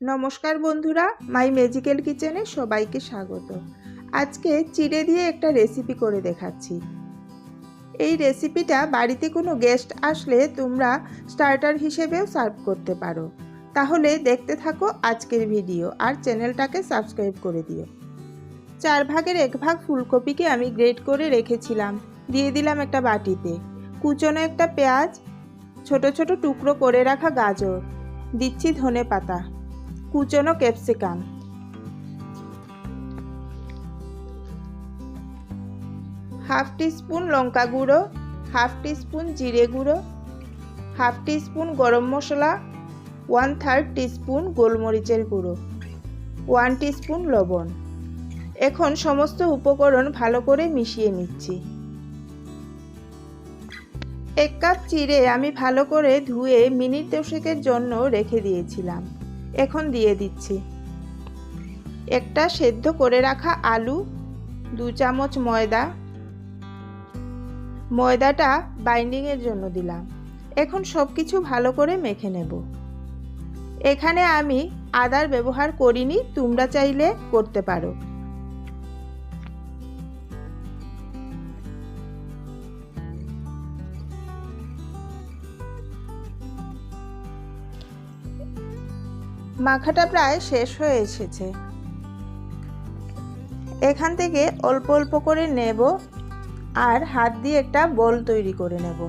নমস্কার বন্ধুরা মাই ম্যাজিক্যাল কিচেনে সবাইকে স্বাগত। আজকে চিড়ে দিয়ে একটা রেসিপি করে দেখাচ্ছি। এই রেসিপিটা বাড়িতে কোনো গেস্ট আসলে তোমরা স্টার্টার হিসেবেও সার্ভ করতে পারো। তাহলে দেখতে থাকো আজকের ভিডিও আর চ্যানেলটাকে সাবস্ক্রাইব করে দিও। চার ভাগের এক ভাগ ফুলকপিকে আমি গ্রেট করে রেখেছিলাম। দিয়ে দিলাম একটা বাটিতে। কুচনো একটা পেঁয়াজ, ছোট ছোট টুকরো করে রাখা গাজর। দিচ্ছি ধনে পাতা। কুচনো ক্যাপসিকাম। হাফ টিস্পুন লঙ্কা গুঁড়ো, হাফ টিস্পুন জিরে গুঁড়ো, হাফ টিস্পুন গরম মশলা, ওয়ান থার্ড টিস্পুন গোলমরিচের গুঁড়ো, ওয়ান টিস্পুন লবণ। এখন সমস্ত উপকরণ ভালো করে মিশিয়ে নিচ্ছি। এক কাপ চিড়ে আমি ভালো করে ধুয়ে মিনিট দশেকের জন্য রেখে দিয়েছিলাম। এখন দিয়ে দিচ্ছি। একটা সেদ্ধ করে রাখা আলু, দু চামচ ময়দা। ময়দাটা বাইন্ডিংয়ের জন্য দিলাম। এখন সব কিছু ভালো করে মেখে নেব। এখানে আমি আদার ব্যবহার করিনি, তোমরা চাইলে করতে পারো। মাখাটা প্রায় শেষ হয়ে এসেছে। এখান থেকে অল্প অল্প করে নেব আর হাত দিয়ে একটা বল তৈরি করে নেব।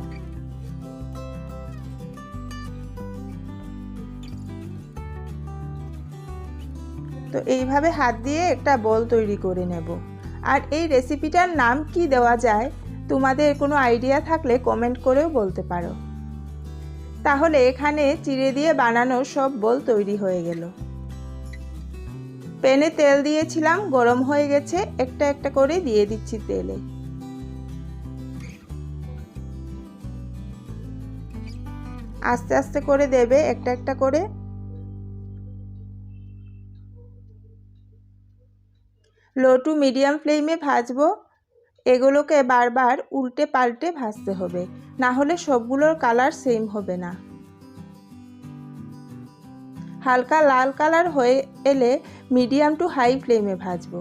তো এইভাবে হাত দিয়ে একটা বল তৈরি করে নেব। আর এই রেসিপিটার নাম কি দেওয়া যায়, তোমাদের কোনো আইডিয়া থাকলে কমেন্ট করেও বলতে পারো। তাহলে এখানে চিড়ে দিয়ে বানানো সব বল তৈরি হয়ে গেল। প্যানে তেল দিয়েছিলাম, গরম হয়ে গেছে, একটা একটা করে দিয়ে দিচ্ছি তেলে। আস্তে আস্তে করে দেবে, একটা একটা করে। লো টু মিডিয়াম ফ্লেমে ভাজবো। এগুলোকে বারবার উল্টে পাল্টে ভাজতে হবে, না হলে সবগুলোর কালার সেম হবে না। হালকা লাল কালার হয়ে এলে মিডিয়াম টু হাই ফ্লেমে ভাজবো।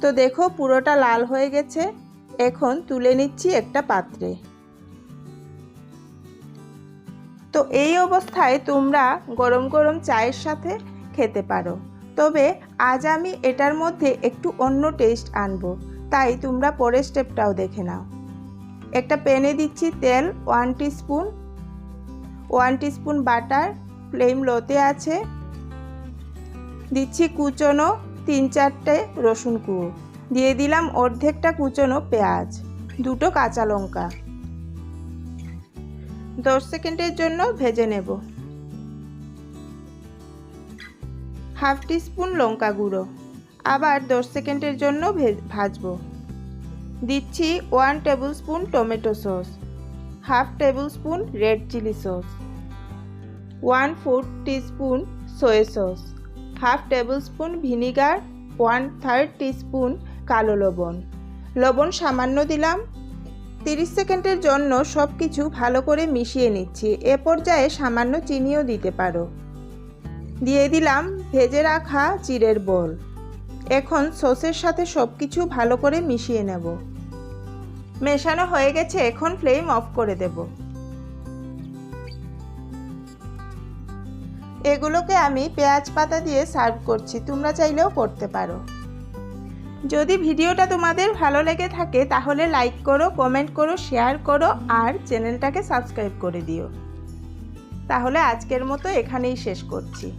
তো দেখো পুরোটা লাল হয়ে গেছে। এখন তুলে নিচ্ছি একটা পাত্রে। তো এই অবস্থায় তোমরা গরম গরম চায়ের সাথে খেতে পারো। তবে আজ আমি এটার মধ্যে একটু অন্য টেস্ট আনব। তাই তোমরা পরের স্টেপটাও দেখে নাও। একটা প্যানে দিচ্ছি তেল, one spoon one spoon butter flame লোতে আছে। দিচ্ছি কুচনো তিন চারটে রসুন কুয়ো দিয়ে দিলাম অর্ধেকটা কুচনো পেঁয়াজ, দুটো কাঁচা লঙ্কা। দশ সেকেন্ডের জন্য ভেজে নেব। হাফ স্পুন লঙ্কা গুঁড়ো। আবার দশ সেকেন্ডের জন্য ভাজবো। দিচ্ছি one tablespoon tomato sauce, half tablespoon red chilli sauce. One four teaspoon soya sauce, half tablespoon vinegar, one third teaspoon কালো লবণ। লবণ সামান্য দিলাম। তিরিশ সেকেন্ডের জন্য সব কিছু ভালো করে মিশিয়ে নিচ্ছি। এ পর্যায়ে সামান্য চিনিও দিতে পারো। দিয়ে দিলাম ভেজে রাখা চিড়ের বল। এখন সসের সাথে সব কিছু ভালো করে মিশিয়ে নেব। মেশানো হয়ে গেছে, এখন ফ্লেম অফ করে দেব। এগুলোকে আমি পেঁয়াজ পাতা দিয়ে সার্ভ করছি, তোমরা চাইলেও করতে পারো। যদি ভিডিওটা তোমাদের ভালো লেগে থাকে, তাহলে লাইক করো, কমেন্ট করো, শেয়ার করো, আর চ্যানেলটাকে সাবস্ক্রাইব করে দিও। তাহলে আজকের মতো এখানেই শেষ করছি।